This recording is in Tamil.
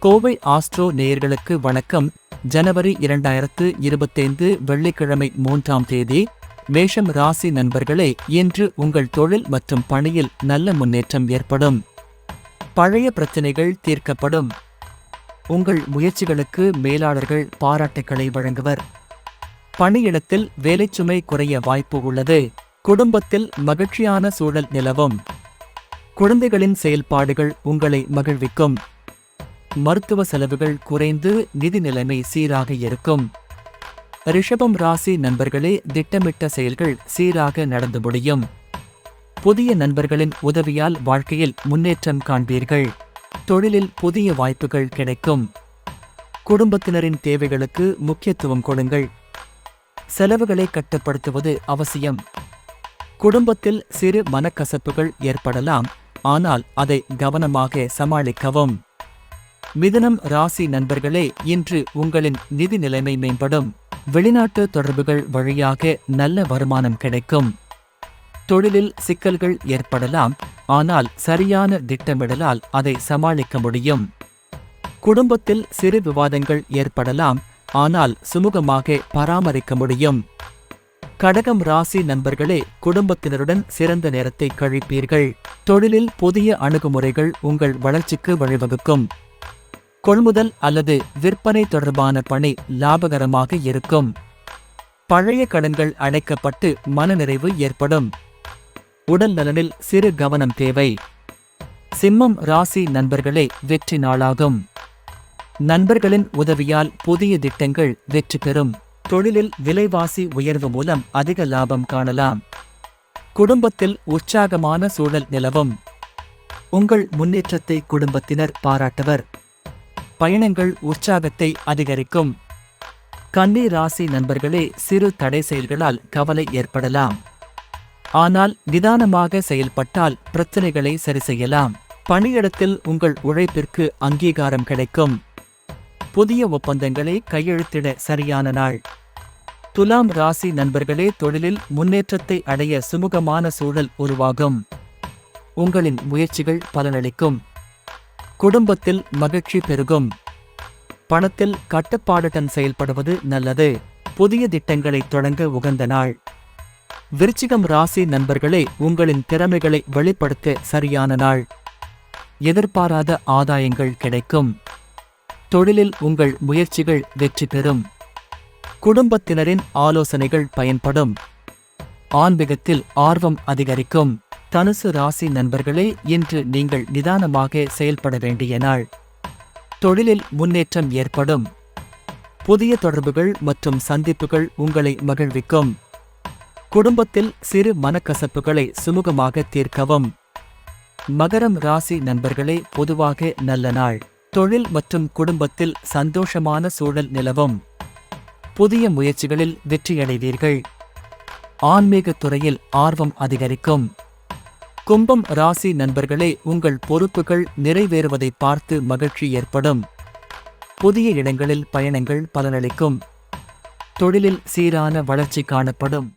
கோவை ஆஸ்ட்ரோ நேயர்களுக்கு வணக்கம். ஜனவரி இரண்டாயிரத்து இருபத்தைந்து வெள்ளிக்கிழமை மூன்றாம் தேதி மேஷம் ராசி நண்பர்களே இன்று உங்கள் தொழில் மற்றும் பணியில் நல்ல முன்னேற்றம் ஏற்படும். பழைய பிரச்சனைகள் தீர்க்கப்படும். உங்கள் முயற்சிகளுக்கு மேலாளர்கள் பாராட்டுக்களை வழங்குவர். பணியிடத்தில் வேலைச்சுமை குறைய வாய்ப்பு உள்ளது. குடும்பத்தில் மகிழ்ச்சியான சூழல் நிலவும். குழந்தைகளின் செயல்பாடுகள் உங்களை மகிழ்விக்கும். மருத்துவ செலவுகள் குறைந்து நிதி நிலைமை சீராக இருக்கும். ரிஷபம் ராசி நண்பர்களே திட்டமிட்ட செயல்கள் சீராக நடந்து முடியும். புதிய நண்பர்களின் உதவியால் வாழ்க்கையில் முன்னேற்றம் காண்பீர்கள். தொழிலில் புதிய வாய்ப்புகள் கிடைக்கும். குடும்பத்தினரின் தேவைகளுக்கு முக்கியத்துவம் கொடுங்கள். செலவுகளை கட்டுப்படுத்துவது அவசியம். குடும்பத்தில் சிறு மனக்கசப்புகள் ஏற்படலாம் ஆனால் அதை கவனமாக சமாளிக்கவும். மிதனம் ராசி நண்பர்களே இன்று உங்களின் நிதி நிலைமை மேம்படும். வெளிநாட்டு தொடர்புகள் வழியாக நல்ல வருமானம் கிடைக்கும். தொழிலில் சிக்கல்கள் ஏற்படலாம் ஆனால் சரியான திட்டமிடலால் அதை சமாளிக்க முடியும். குடும்பத்தில் சிறு விவாதங்கள் ஏற்படலாம் ஆனால் சுமூகமாக பராமரிக்க முடியும். கடகம் ராசி நண்பர்களே குடும்பத்தினருடன் சிறந்த நேரத்தை கழிப்பீர்கள். தொழிலில் புதிய அணுகுமுறைகள் உங்கள் வளர்ச்சிக்கு வழிவகுக்கும். கொள்முதல் அல்லது விற்பனை தொடர்பான பணி லாபகரமாக இருக்கும். பழைய கடன்கள் அடைக்கப்பட்டு மனநிறைவு ஏற்படும். உடல் நலனில் சிறு கவனம் தேவை. சிம்மம் ராசி நண்பர்களே வெற்றி நாளாகும். நண்பர்களின் உதவியால் புதிய திட்டங்கள் வெற்றி பெறும். தொழிலில் விலைவாசி உயர்வு மூலம் அதிக லாபம் காணலாம். குடும்பத்தில் உற்சாகமான சூழல் நிலவும். உங்கள் முன்னேற்றத்தை குடும்பத்தினர் பாராட்டுவர். பயணங்கள் உற்சாகத்தை அதிகரிக்கும். கன்னி ராசி நண்பர்களே சிறு தடை செயல்களால் கவலை ஏற்படலாம். ஆனால் நிதானமாக செயல்பட்டால் பிரச்சனைகளை சரி செய்யலாம். பணியிடத்தில் உங்கள் உழைப்பிற்கு அங்கீகாரம் கிடைக்கும். புதிய ஒப்பந்தங்களை கையெழுத்திட சரியான நாள். துலாம் ராசி நண்பர்களே தொழிலில் முன்னேற்றத்தை அடைய சுமூகமான சூழல் உருவாகும். உங்களின் முயற்சிகள் பலனளிக்கும். குடும்பத்தில் மகிழ்ச்சி பெருகும். பணத்தில் கட்டுப்பாடுடன் செயல்படுவது நல்லது. புதிய திட்டங்களை தொடங்க உகந்த நாள். விருச்சிகம் ராசி நண்பர்களே உங்களின் திறமைகளை வெளிப்படுத்த சரியான நாள். எதிர்பாராத ஆதாயங்கள் கிடைக்கும். தொழிலில் உங்கள் முயற்சிகள் வெற்றி பெறும். குடும்பத்தினரின் ஆலோசனைகள் பயன்படும். ஆன்மீகத்தில் ஆர்வம் அதிகரிக்கும். தனுசு ராசி நண்பர்களே இன்று நீங்கள் நிதானமாக செயல்பட வேண்டிய நாள். தொழிலில் முன்னேற்றம் ஏற்படும். புதிய தொடர்புகள் மற்றும் சந்திப்புகள் உங்களை மகிழ்விக்கும். குடும்பத்தில் சிறு மனக்கசப்புகளை சுமூகமாக தீர்க்கவும். மகரம் ராசி நண்பர்களே பொதுவாக நல்ல நாள். தொழில் மற்றும் குடும்பத்தில் சந்தோஷமான சூழல் நிலவும். புதிய முயற்சிகளில் வெற்றியடைவீர்கள். ஆன்மீகத் துறையில் ஆர்வம் அதிகரிக்கும். கும்பம் ராசி நண்பர்களே உங்கள் பொறுப்புகள் நிறைவேறுவதை பார்த்து மகிழ்ச்சி ஏற்படும். புதிய இடங்களில் பயணங்கள் பலனளிக்கும். தொழிலில் சீரான வளர்ச்சி காணப்படும்.